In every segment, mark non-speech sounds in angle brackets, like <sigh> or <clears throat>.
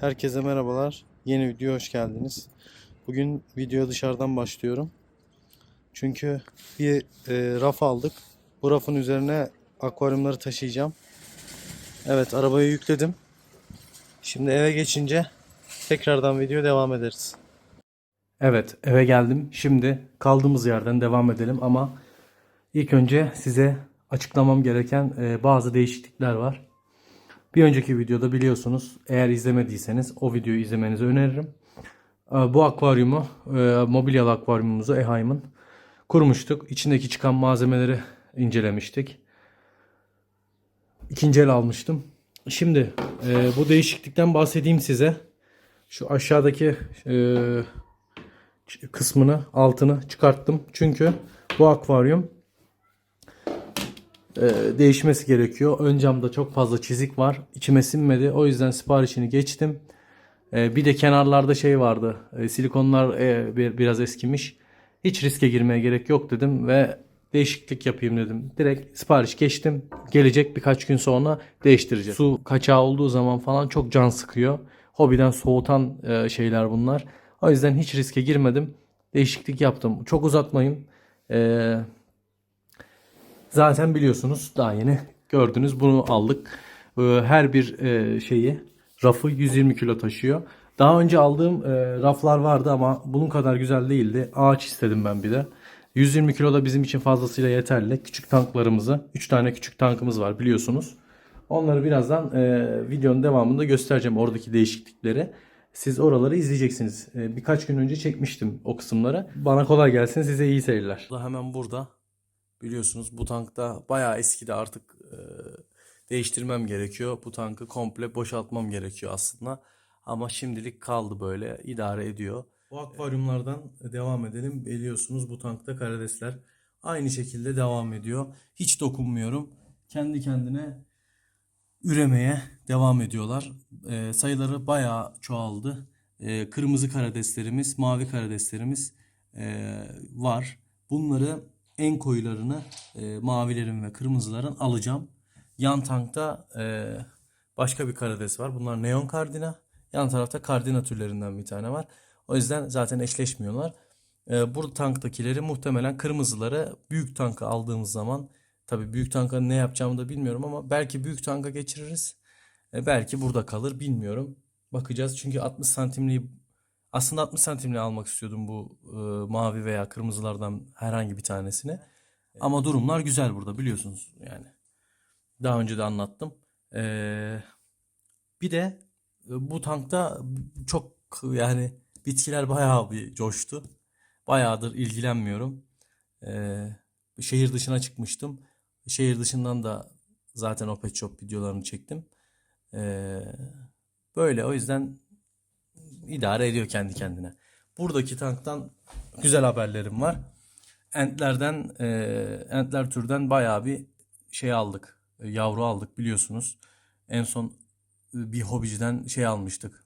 Herkese merhabalar. Yeni video hoş geldiniz. Bugün video dışarıdan başlıyorum. Çünkü bir e, raf aldık. Bu rafın üzerine akvaryumları taşıyacağım. Evet arabayı yükledim. Şimdi eve geçince tekrardan video devam ederiz. Evet eve geldim. Şimdi kaldığımız yerden devam edelim ama ilk önce size açıklamam gereken e, bazı değişiklikler var. Bir önceki videoda biliyorsunuz eğer izlemediyseniz o videoyu izlemenizi öneririm. Ee, Bu akvaryumu, e, mobilyalı akvaryumumuzu Eheim'in kurmuştuk. İçindeki çıkan malzemeleri incelemiştik. İkinci el almıştım. Şimdi e, bu değişiklikten bahsedeyim size. Şu aşağıdaki e, kısmını, altını çıkarttım. Çünkü bu akvaryum e, değişmesi gerekiyor. Ön camda çok fazla çizik var. İçime sinmedi. O yüzden siparişini geçtim. E, bir de kenarlarda şey vardı. E, silikonlar e, bir, biraz eskimiş. Hiç riske girmeye gerek yok dedim ve değişiklik yapayım dedim. Direkt sipariş geçtim. Gelecek birkaç gün sonra değiştireceğiz. Su kaçağı olduğu zaman falan çok can sıkıyor. Hobiden soğutan e, şeyler bunlar. O yüzden hiç riske girmedim. Değişiklik yaptım. Çok uzatmayayım. Eee Zaten biliyorsunuz daha yeni gördünüz bunu aldık. Ee, Her bir e, şeyi rafı 120 kilo taşıyor. Daha önce aldığım e, raflar vardı ama bunun kadar güzel değildi. Ağaç istedim ben bir de. 120 kilo da bizim için fazlasıyla yeterli. Küçük tanklarımızı, 3 tane küçük tankımız var biliyorsunuz. Onları birazdan e, videonun devamında göstereceğim oradaki değişiklikleri. Siz oraları izleyeceksiniz. E, birkaç gün önce çekmiştim o kısımları. Bana kolay gelsin, size iyi seyirler. Hemen burada Biliyorsunuz bu tankta bayağı eskidi artık e, değiştirmem gerekiyor. Bu tankı komple boşaltmam gerekiyor aslında. Ama şimdilik kaldı böyle idare ediyor. Bu akvaryumlardan devam edelim. Biliyorsunuz bu tankta karidesler aynı şekilde devam ediyor. Hiç dokunmuyorum. Kendi kendine üremeye devam ediyorlar. E, sayıları bayağı çoğaldı. E, kırmızı karideslerimiz, mavi karideslerimiz e, var. Bunları en koyularını e, mavilerin ve kırmızıların alacağım. Yan tankta e, başka bir karides var. Bunlar neon kardina. Yan tarafta kardina türlerinden bir tane var. O yüzden zaten eşleşmiyorlar. E, bu tanktakileri muhtemelen kırmızıları büyük tanka aldığımız zaman tabii büyük tanka ne yapacağımı da bilmiyorum ama belki büyük tanka geçiririz. E, belki burada kalır bilmiyorum. Bakacağız çünkü 60 santimliği aslında 60 santimli almak istiyordum bu e, mavi veya kırmızılardan herhangi bir tanesini. Ama durumlar güzel burada biliyorsunuz yani. Daha önce de anlattım. Ee, bir de bu tankta çok yani bitkiler bayağı bir coştu. Bayağıdır ilgilenmiyorum. Ee, şehir dışına çıkmıştım. Şehir dışından da zaten o pet shop videolarını çektim. Ee, böyle o yüzden idare ediyor kendi kendine. Buradaki tanktan güzel haberlerim var. Entlerden, e, entler türden bayağı bir şey aldık. E, yavru aldık biliyorsunuz. En son e, bir hobiciden şey almıştık.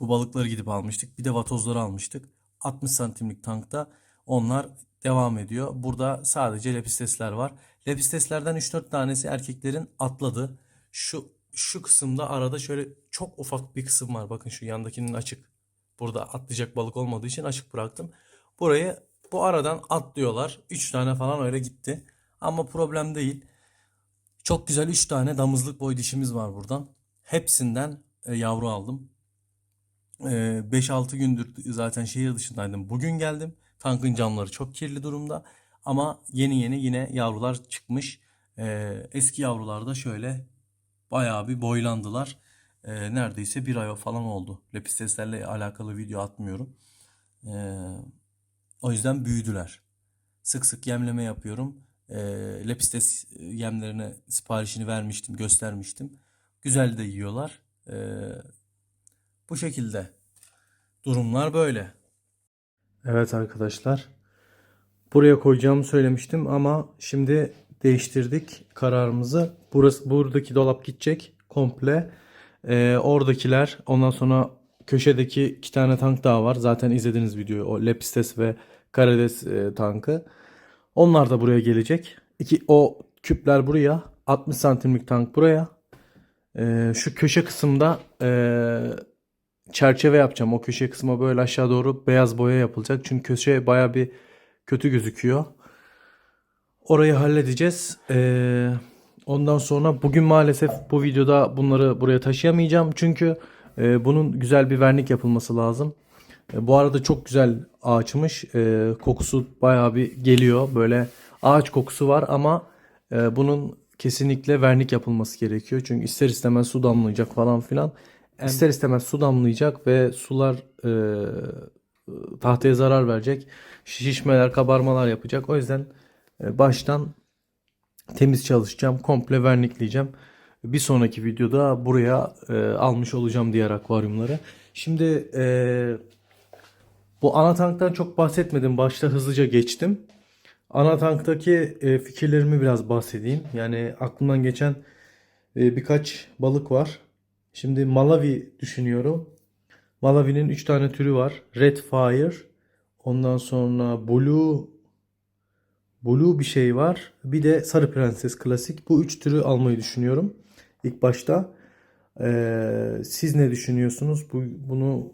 Bu balıkları gidip almıştık. Bir de vatozları almıştık. 60 santimlik tankta onlar devam ediyor. Burada sadece lepistesler var. Lepisteslerden 3-4 tanesi erkeklerin atladı. Şu şu kısımda arada şöyle çok ufak bir kısım var. Bakın şu yandakinin açık. Burada atlayacak balık olmadığı için açık bıraktım. Burayı bu aradan atlıyorlar. 3 tane falan öyle gitti. Ama problem değil. Çok güzel 3 tane damızlık boy dişimiz var buradan. Hepsinden e, yavru aldım. E, 5-6 gündür zaten şehir dışındaydım. Bugün geldim. Tankın camları çok kirli durumda. Ama yeni yeni yine yavrular çıkmış. E, eski yavrular da şöyle bayağı bir boylandılar. E, neredeyse bir ay falan oldu. Lepisteslerle alakalı video atmıyorum. E, o yüzden büyüdüler. Sık sık yemleme yapıyorum. E, lepistes yemlerine siparişini vermiştim, göstermiştim. Güzel de yiyorlar. E, bu şekilde. Durumlar böyle. Evet arkadaşlar. Buraya koyacağımı söylemiştim ama şimdi değiştirdik kararımızı. Burası buradaki dolap gidecek komple. Ee, oradakiler ondan sonra köşedeki iki tane tank daha var. Zaten izlediniz videoyu. O Lepistes ve Karides e, tankı. Onlar da buraya gelecek. İki, o küpler buraya. 60 santimlik tank buraya. Ee, şu köşe kısımda ee, çerçeve yapacağım. O köşe kısma böyle aşağı doğru beyaz boya yapılacak. Çünkü köşe baya bir kötü gözüküyor. Orayı halledeceğiz. Ee, ondan sonra bugün maalesef bu videoda bunları buraya taşıyamayacağım. Çünkü e, bunun güzel bir vernik yapılması lazım. E, bu arada çok güzel ağaçmış. E, kokusu bayağı bir geliyor. Böyle ağaç kokusu var ama e, bunun kesinlikle vernik yapılması gerekiyor. Çünkü ister istemez su damlayacak falan filan. İster istemez su damlayacak ve sular e, tahtaya zarar verecek. Şişmeler, kabarmalar yapacak. O yüzden baştan temiz çalışacağım. Komple vernikleyeceğim. Bir sonraki videoda buraya e, almış olacağım diğer akvaryumları. Şimdi e, bu ana tanktan çok bahsetmedim. Başta hızlıca geçtim. Ana tanktaki e, fikirlerimi biraz bahsedeyim. Yani aklımdan geçen e, birkaç balık var. Şimdi Malawi düşünüyorum. Malawi'nin 3 tane türü var. Red Fire, ondan sonra Blue Blue bir şey var. Bir de Sarı Prenses klasik. Bu üç türü almayı düşünüyorum. İlk başta. Ee, siz ne düşünüyorsunuz? Bu, bunu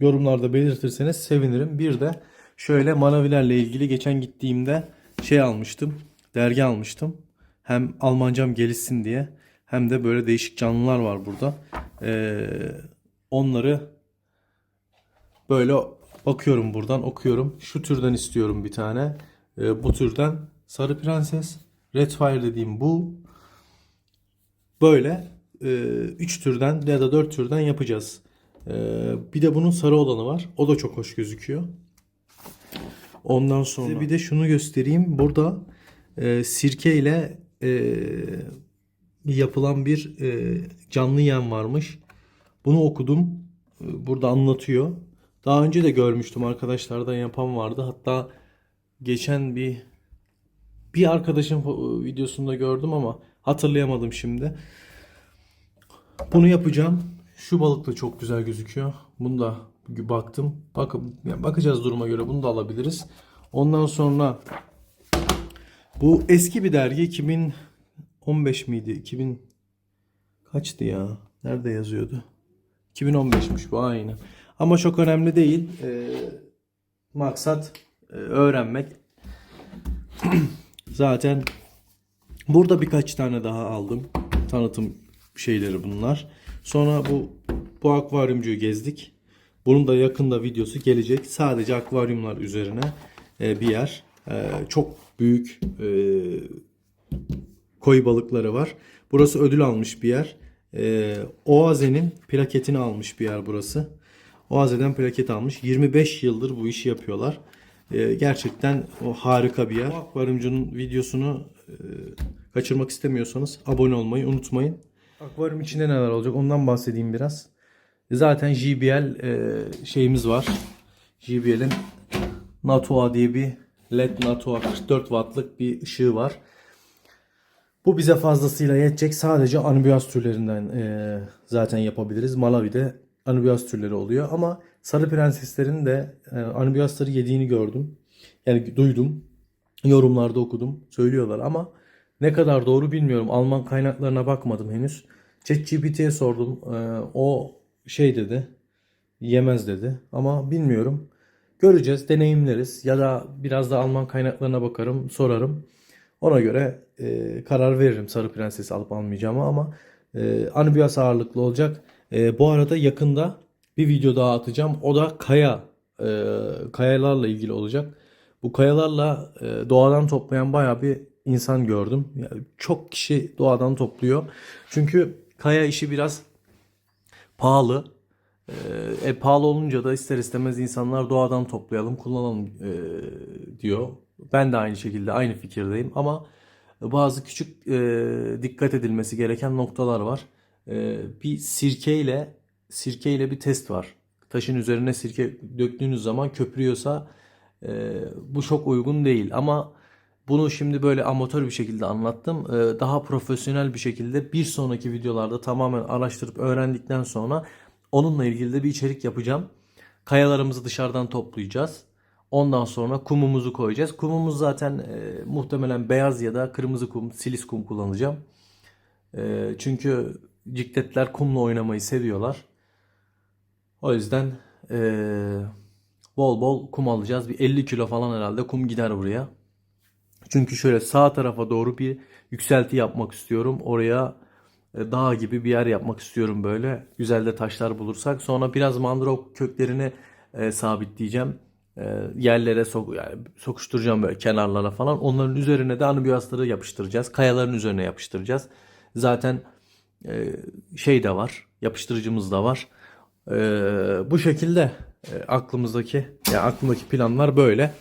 yorumlarda belirtirseniz sevinirim. Bir de şöyle manavilerle ilgili geçen gittiğimde şey almıştım. Dergi almıştım. Hem Almancam gelişsin diye hem de böyle değişik canlılar var burada. Ee, onları böyle bakıyorum buradan okuyorum. Şu türden istiyorum bir tane. Ee, bu türden Sarı Prenses, Red Fire dediğim bu. Böyle 3 türden ya da 4 türden yapacağız. Ee, bir de bunun sarı olanı var. O da çok hoş gözüküyor. Ondan sonra Size bir de şunu göstereyim. Burada e, sirke ile e, yapılan bir e, canlı yem varmış. Bunu okudum. E, Burada anlatıyor. Daha önce de görmüştüm arkadaşlardan yapan vardı. Hatta geçen bir bir arkadaşın videosunda gördüm ama hatırlayamadım şimdi. Bunu yapacağım. Şu balık da çok güzel gözüküyor. Bunu da baktım. Bak, yani bakacağız duruma göre bunu da alabiliriz. Ondan sonra bu eski bir dergi 2015 miydi? 2000 kaçtı ya? Nerede yazıyordu? 2015'miş bu aynı. Ama çok önemli değil. Ee, maksat öğrenmek. <clears throat> Zaten burada birkaç tane daha aldım. Tanıtım şeyleri bunlar. Sonra bu bu akvaryumcuyu gezdik. Bunun da yakında videosu gelecek. Sadece akvaryumlar üzerine e, bir yer. E, çok büyük e, koyu balıkları var. Burası ödül almış bir yer. E, Oaze'nin plaketini almış bir yer burası. Oaze'den plaket almış. 25 yıldır bu işi yapıyorlar. E, gerçekten o harika bir yer. Bu akvaryumcunun videosunu e, kaçırmak istemiyorsanız abone olmayı unutmayın. Akvaryum içinde neler olacak ondan bahsedeyim biraz. Zaten JBL e, şeyimiz var. JBL'in Natua diye bir LED Natua 44 wattlık bir ışığı var. Bu bize fazlasıyla yetecek. Sadece Anubias türlerinden e, zaten yapabiliriz. Malawi'de Anubias türleri oluyor ama Sarı Prenseslerin de e, Anubiasları yediğini gördüm. Yani duydum. Yorumlarda okudum. Söylüyorlar ama ne kadar doğru bilmiyorum. Alman kaynaklarına bakmadım henüz. ChatGPT'ye sordum. E, o şey dedi. Yemez dedi. Ama bilmiyorum. Göreceğiz, deneyimleriz. Ya da biraz da Alman kaynaklarına bakarım, sorarım. Ona göre e, karar veririm Sarı Prenses alıp almayacağımı ama e, Anubias ağırlıklı olacak. E, bu arada yakında bir video daha atacağım. O da kaya, e, kayalarla ilgili olacak. Bu kayalarla e, doğadan toplayan bayağı bir insan gördüm. Yani çok kişi doğadan topluyor. Çünkü kaya işi biraz pahalı. E, e, pahalı olunca da ister istemez insanlar doğadan toplayalım, kullanalım e, diyor. Ben de aynı şekilde aynı fikirdeyim ama bazı küçük e, dikkat edilmesi gereken noktalar var. E, bir sirkeyle sirkeyle bir test var. Taşın üzerine sirke döktüğünüz zaman köpürüyorsa e, bu çok uygun değil ama bunu şimdi böyle amatör bir şekilde anlattım. E, daha profesyonel bir şekilde bir sonraki videolarda tamamen araştırıp öğrendikten sonra onunla ilgili de bir içerik yapacağım. Kayalarımızı dışarıdan toplayacağız. Ondan sonra kumumuzu koyacağız. Kumumuz zaten e, muhtemelen beyaz ya da kırmızı kum, silis kum kullanacağım. E, çünkü cikletler kumla oynamayı seviyorlar. O yüzden eee, bol bol kum alacağız. Bir 50 kilo falan herhalde kum gider buraya. Çünkü şöyle sağ tarafa doğru bir yükselti yapmak istiyorum. Oraya e, dağ gibi bir yer yapmak istiyorum böyle. Güzel de taşlar bulursak. Sonra biraz mandrav köklerini e, sabitleyeceğim. E, yerlere sok yani sokuşturacağım böyle kenarlara falan. Onların üzerine de anubiyasları yapıştıracağız. Kayaların üzerine yapıştıracağız. Zaten e, şey de var. Yapıştırıcımız da var. E, bu şekilde e, aklımızdaki yani aklımdaki planlar böyle.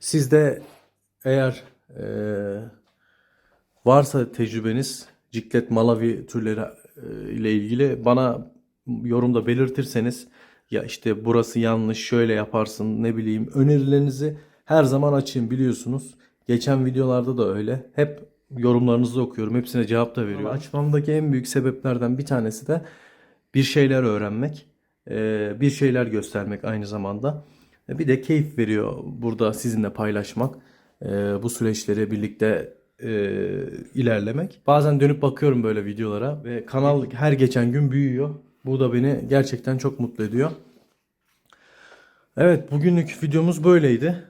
Siz de eğer e, varsa tecrübeniz ciklet malavi türleri e, ile ilgili bana yorumda belirtirseniz ya işte burası yanlış şöyle yaparsın ne bileyim önerilerinizi her zaman açayım biliyorsunuz. Geçen videolarda da öyle. Hep yorumlarınızı okuyorum. Hepsine cevap da veriyorum. Açmamdaki en büyük sebeplerden bir tanesi de bir şeyler öğrenmek, e, bir şeyler göstermek aynı zamanda. E, Bir de keyif veriyor burada sizinle paylaşmak, e, bu süreçleri birlikte ilerlemek. Bazen dönüp bakıyorum böyle videolara ve kanal her geçen gün büyüyor. Bu da beni gerçekten çok mutlu ediyor. Evet, bugünlük videomuz böyleydi.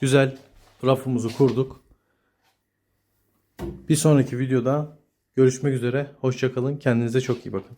Güzel rafımızı kurduk. Bir sonraki videoda görüşmek üzere. Hoşçakalın. Kendinize çok iyi bakın.